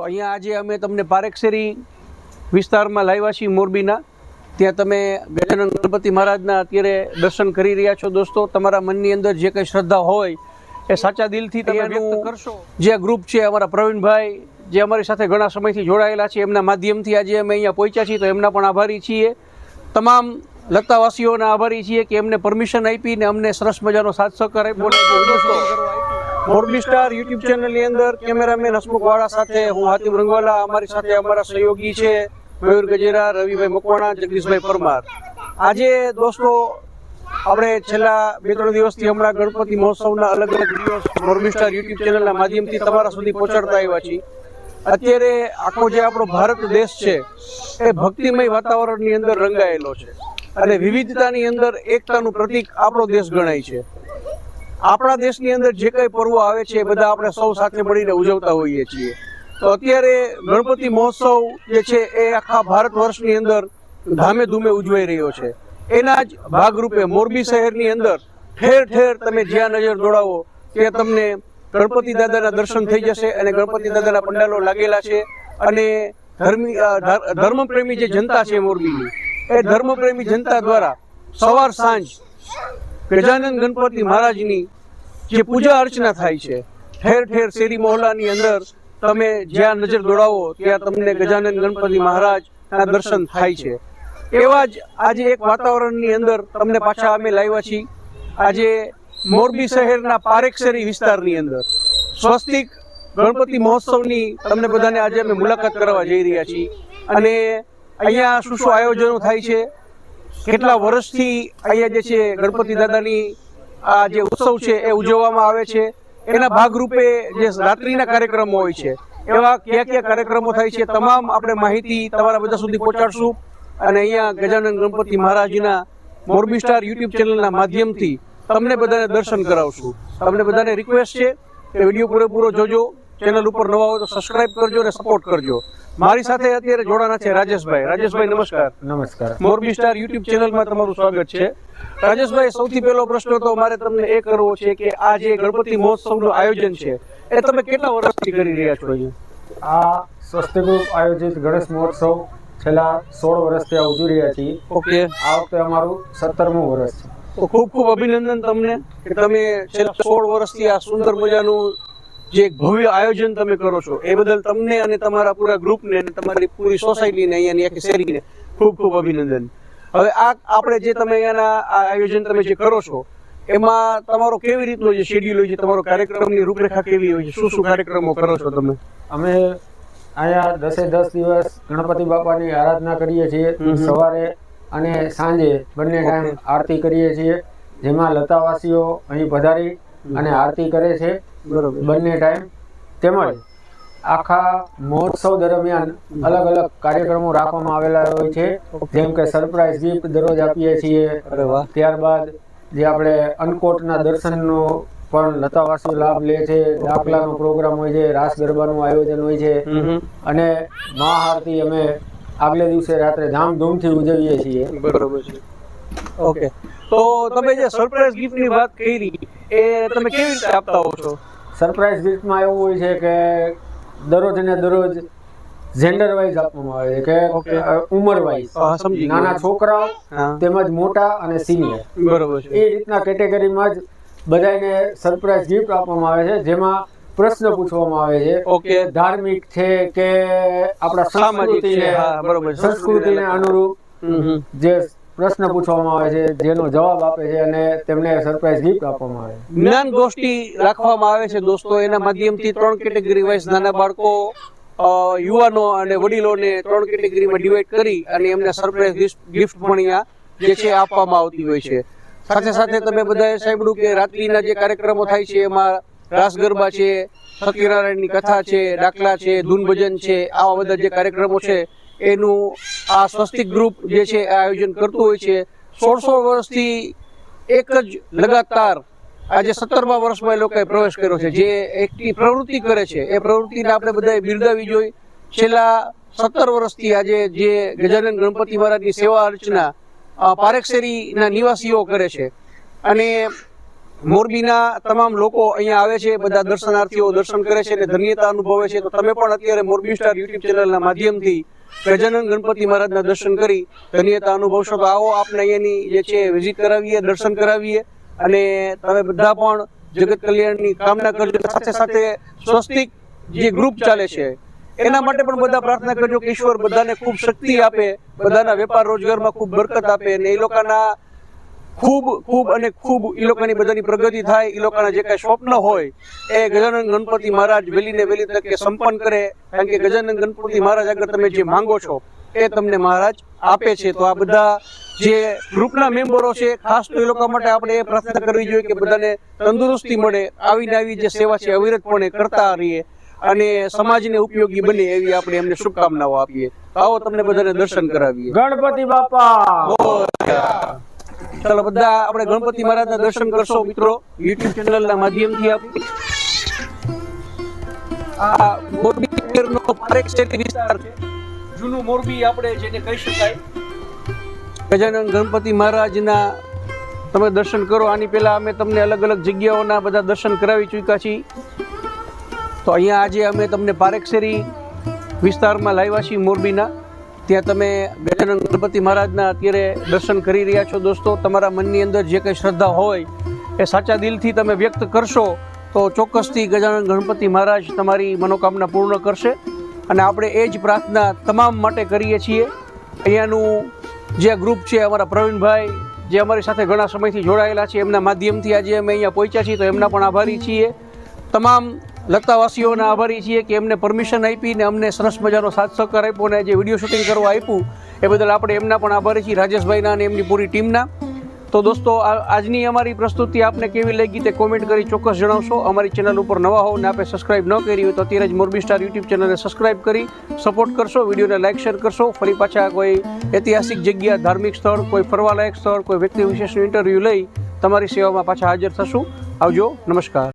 તો અહીંયા આજે અમે તમને પારેક્ષેરી વિસ્તારમાં લાવ્યા છીએ મોરબીના. ત્યાં તમે ગજાનંદ ગણપતિ મહારાજના અત્યારે દર્શન કરી રહ્યા છો દોસ્તો. તમારા મનની અંદર જે કંઈ શ્રદ્ધા હોય એ સાચા દિલથી તમે વ્યક્ત કરશો. જે આ ગ્રુપ છે અમારા પ્રવીણભાઈ જે અમારી સાથે ઘણા સમયથી જોડાયેલા છે એમના માધ્યમથી આજે અમે અહીંયા પહોંચ્યા છીએ તો એમના પણ આભારી છીએ. તમામ લતાવાસીઓના આભારી છીએ કે એમને પરમિશન આપી ને અમને સરસ મજાનો સાથ સહકાર આપ્યો. મોરબી સ્ટાર યુટ્યુબ ચેનલની અંદર કેમેરામેન હસમુખ વાળા સાથે હું હાતિમ રંગવાલા. અમારી સાથે અમારા સહયોગી છે મયુર ગજેરા, રવિભાઈ મકવાણા, જગદીશભાઈ પરમાર. આજે દોસ્તો, આપણે છેલ્લા બે ત્રણ દિવસથી હમણાં ગણપતિ મહોત્સવના અલગ અલગ વીડિયો મોરબી સ્ટાર યુટ્યુબ ચેનલના માધ્યમથી તમારા સુધી પહોંચાડતા આવ્યા છીએ. અત્યારે આખો જે આપણો ભારત દેશ છે, એ ભક્તિમય વાતાવરણની અંદર રંગાયેલો છે અને વિવિધતાની અંદર એકતાનું પ્રતીક આપણો દેશ ગણાય છે. આપણા દેશની અંદર જે કંઈ પર્વ આવે છે એ બધા આપણે સૌ સાથે મળીને ઉજવતા હોઈએ છીએ. તો અત્યારે ગણપતિ મહોત્સવ જે છે એ આખા ભારત વર્ષની અંદર ધામે ધૂમે ઉજવાઈ રહ્યો છે. એના જ ભાગરૂપે મોરબી શહેરની અંદર ઠેર ઠેર તમે જ્યાં નજર દોડાવો, ત્યાં તમને ગણપતિ દાદાના દર્શન થઈ જશે અને ગણપતિ દાદાના પંડાલો લાગેલા છે અને ધર્મી ધર્મપ્રેમી જે જનતા છે મોરબીની, એ ધર્મપ્રેમી જનતા દ્વારા સવાર સાંજ ગજાનંદ ગણપતિ મહારાજની જે પૂજા અર્ચના થાય છે, ઠેર ઠેર શેરી મોહલ્લાની અંદર તમે જ્યાં નજર દોડાવો, ત્યાં તમને ગજાનંદ ગણપતિ મહારાજના દર્શન થાય છે. એવા જ આજે એક વાતાવરણની અંદર તમને પાછા અમે લાવ્યા છીએ. આજે મોરબી શહેરના પારેક્ષરી વિસ્તારની અંદર સ્વસ્તિક ગણપતિ મહોત્સવની તમને બધાને આજે અમે મુલાકાત કરવા જઈ રહ્યા છીએ. અને અહીંયા શું શું આયોજનો થાય છે કેટલા વર્ષથી અહીંયા જે છે ગણપતિ દાદાની આ જે ઉત્સવ છે એ ઉજવવામાં આવે છે, એના ભાગરૂપે જે રાત્રિના કાર્યક્રમો હોય છે, એવા કયા કયા કાર્યક્રમો થાય છે તમામ આપણે માહિતી તમારા બધા સુધી પહોંચાડશું. અને અહીંયા ગજાનંદ ગણપતિ મહારાજના મોરબી સ્ટાર યુટ્યુબ ચેનલના માધ્યમથી તમને બધાને દર્શન કરાવશું. તમને બધાને રિક્વેસ્ટ છે કે વીડિયો પૂરેપૂરો જોજો. ચેનલ ઉપર નવા હોય તો સબસ્ક્રાઇબ કરજો અને સપોર્ટ કરજો. મારી સાથે અત્યારે જોડાના છે રાજેશભાઈ. રાજેશભાઈ નમસ્કાર. નમસ્કાર. મોરબી સ્ટાર યુટ્યુબ ચેનલમાં તમારું સ્વાગત છે. રાજેશભાઈ સૌથી પહેલો પ્રશ્ન તો મારે તમને એ કરવો છે કે આ જે ગણપતિ મહોત્સવનું આયોજન છે એ તમે કેટલા વર્ષથી કરી રહ્યા છો આ સ્વસ્તિ ગ્રુપ આયોજિત ગણેશ મહોત્સવ છેલ્લા સોળ વર્ષથી આ ઉજવી રહ્યા છીએ. ઓકે. આ વખતે અમારું સત્તરમું વર્ષ છે. તો ખૂબ ખૂબ અભિનંદન તમને કે તમે છેલ્લા સોળ વર્ષથી આ સુંદર મજાનું જે ભવ્ય આયોજન તમે કરો છો એ બદલ તમને અને તમારા પૂરા ગ્રુપને અને તમારી પૂરી સોસાયટીને અહીંયાની આખી શેરીને ખૂબ ખૂબ અભિનંદન. હવે આ આપણે જે તમે અહીંયાના આ આયોજન તમે જે કરો છો એમાં તમારો કેવી રીતનો જે શેડ્યુલ હોય છે તમારો કાર્યક્રમની રૂપરેખા કેવી હોય છે શું શું કાર્યક્રમો કરો છો તમે? અમે અહીંયા દસે દસ દિવસ ગણપતિ બાપાની આરાધના કરીએ છીએ. સવારે અને સાંજે બંને ટાઈમ આરતી કરીએ છીએ જેમાં લતાવાસીઓ અહીં પધારી અને આરતી કરે છે. બરોબર. બંને ટાઈમ તેમજ આખા મહોત્સવ દરમિયાન અલગ અલગ કાર્યક્રમો રાખવામાં આવેલા હોય છે. જેમ કે સરપ્રાઈઝ ગિફ્ટ દરરોજ આપીએ છીએ. ત્યારબાદ જે આપણે અન્નકોટના દર્શનનો પણ લતાવાસી લાભ લે છે. દાખલાનો પ્રોગ્રામ હોય છે રાસ ગરબાનું આયોજન હોય છે. અને મહાઆરતી અમે આગલે દિવસે રાત્રે ધામધૂમથી ઉજવીએ છીએ. બરોબર છે. ઓકે તો તમે જે સરપ્રાઈઝ ગિફ્ટની વાત કરી એ તમે કેવી રીતે આપતા હો છો? સરપ્રાઈઝ ગિફ્ટમાં એવું હોય છે કે દરરોજ ને દરરોજ જેન્ડર વાઇઝ આપવામાં આવે છે કે ઉંમર વાઇઝ. નાના છોકરાઓ તેમજ મોટા અને સિનિયર બરોબર છે. એ રીતના કેટેગરીમાં જ બધાને સરપ્રાઈઝ ગિફ્ટ આપવામાં આવે છે જેમાં પ્રશ્ન પૂછવામાં આવે છે ઓકે ધાર્મિક છે કે આપણા સંસ્કૃતિને સંસ્કૃતિને અનુરૂપ. જે પ્રશ્ન પૂછવામાં આવે છે જેનો જવાબ આપે છે અને તેમને સરપ્રાઈઝ ગિફ્ટ આપવામાં આવે છે. જ્ઞાન ગોષ્ઠી રાખવામાં આવે છે દોસ્તો. એના માધ્યમથી ત્રણ કેટેગરી વાઇઝ નાના બાળકો અ, યુવાનો અને વડીલોને ત્રણ કેટેગરીમાં ડિવાઈડ કરી અને એમને સરપ્રાઈઝ ગિફ્ટ પણ અહીંયા જે છે આપવામાં આવતી હોય છે. સાથે સાથે તમે બધાએ સાંભળ્યું કે રાત્રિના જે કાર્યક્રમો થાય છે એમાં રાસ ગરબા છે સત્યનારાયણની કથા છે ડાકલા છે ધૂન ભજન છે આવા બધા જે કાર્યક્રમો છે એનું આ સ્વસ્તિક ગ્રુપ જે છે આયોજન કરતું હોય છે. સોળ સોળ વર્ષથી એક જ લગાતાર આજે સત્તરમા વર્ષમાં એ લોકોએ પ્રવેશ કર્યો છે. જે એકની પ્રવૃત્તિ કરે છે એ પ્રવૃત્તિને આપણે બધાએ બિરદાવી જોઈએ છેલ્લા સત્તર વર્ષથી આજે જે ગજાનંદ ગણપતિ મહારાજની સેવા અર્ચના અ, પારેખસેરીના નિવાસીઓ કરે છે. અને મોરબીના તમામ લોકો અહીંયા આવે છે, બધા દર્શનાર્થીઓ દર્શન કરે છે અને ધન્યતા અનુભવે છે. તો તમે પણ અત્યારે મોરબી સ્ટાર યુટ્યુબ ચેનલના માધ્યમથી ગજાનન ગણપતિ મહારાજના દર્શન કરી ધન્યતા અનુભવશો. તો આવો આપણે અહીંયાની જે છે વિઝિટ કરાવીએ, દર્શન કરાવીએ અને તમે બધા પણ જગત કલ્યાણની કામના કરજો. સાથે સાથે સ્વસ્તિક જે ગ્રુપ ચાલે છે, એના માટે પણ બધા પ્રાર્થના કરજો કે ઈશ્વર બધાને ખૂબ શક્તિ આપે, બધાના વેપાર રોજગારમાં ખૂબ બરકત આપે અને એ લોકોના ખૂબ ખૂબ અને ખૂબ એ લોકોની બધાની પ્રગતિ થાય એ લોકોના જે કાંઈ સ્વપ્ન હોય એ ગજાનંદ ગણપતિ મહારાજ વહેલી ને વહેલી તકે સંપન્ન કરે. કારણ કે ગજાનંદ ગણપતિ મહારાજ આગળ તમે જે માંગો છો એ તમને મહારાજ આપે છે. તો આ બધા જે ગ્રુપના મેમ્બરો છે ખાસ તો એ લોકો માટે આપણે એ પ્રાર્થના કરવી જોઈએ કે બધાને તંદુરસ્તી મળે આવીને આવી જે સેવા છે અવિરતપણે કરતા રહીએ અને સમાજને ઉપયોગી બને એવી આપણે એમને શુભકામનાઓ આપીએ. આવો તમને બધાને દર્શન કરાવીએ. ગણપતિ બાપા! ચાલો બધા આપણે ગણપતિ મહારાજના દર્શન કરશો મિત્રો. યુટ્યુબ ચેનલના માધ્યમથી આપ આ મોરબી શહેરનો પારેખ શેરી વિસ્તાર છે. જૂનું મોરબી આપણે જેને કહી શકાય. ગજાનન ગણપતિ મહારાજના તમે દર્શન કરો. આની પહેલા અમે તમને અલગ અલગ જગ્યાઓના બધા દર્શન કરાવી ચૂક્યા છીએ. તો અહીંયા આજે અમે તમને પારેખશેરી વિસ્તારમાં લાવ્યા છીએ મોરબીના. ત્યાં તમે ગજાનંદ ગણપતિ મહારાજના અત્યારે દર્શન કરી રહ્યા છો દોસ્તો. તમારા મનની અંદર જે કંઈ શ્રદ્ધા હોય એ સાચા દિલથી તમે વ્યક્ત કરશો તો ચોક્કસથી ગજાનંદ ગણપતિ મહારાજ તમારી મનોકામના પૂર્ણ કરશે. અને આપણે એ જ પ્રાર્થના તમામ માટે કરીએ છીએ. અહીંયાનું જે ગ્રુપ છે, અમારા પ્રવીણભાઈ, જે અમારી સાથે ઘણા સમયથી જોડાયેલા છે, એમના માધ્યમથી આજે અમે અહીંયા પહોંચ્યા છીએ તો એમના પણ આભારી છીએ. તમામ લતાવાસીઓના આભારી છીએ કે એમને પરમિશન આપી ને અમને સરસ મજાનો સાથ સહકાર આપ્યો અને જે વીડિયો શૂટિંગ કરવા આપ્યું, એ બદલ આપણે એમના પણ આભારી છીએ, રાજેશભાઈના અને એમની પૂરી ટીમના. તો દોસ્તો આજની અમારી પ્રસ્તુતિ આપને કેવી લાગી તે કોમેન્ટ કરી ચોક્કસ જણાવશો. અમારી ચેનલ ઉપર નવા હોવ ને આપણે સબસ્ક્રાઇબ ન કરી હોય તો અત્યારે જ મોરબી સ્ટાર યુટ્યુબ ચેનલને સબસ્ક્રાઇબ કરી સપોર્ટ કરશો, વિડીયોને લાઇક શેર કરશો. ફરી પાછા કોઈ ઐતિહાસિક જગ્યા, ધાર્મિક સ્થળ, કોઈ ફરવાલાયક સ્થળ, કોઈ વ્યક્તિ વિશેષનું ઇન્ટરવ્યૂ લઈ તમારી સેવામાં પાછા હાજર થશું. આવજો, નમસ્કાર.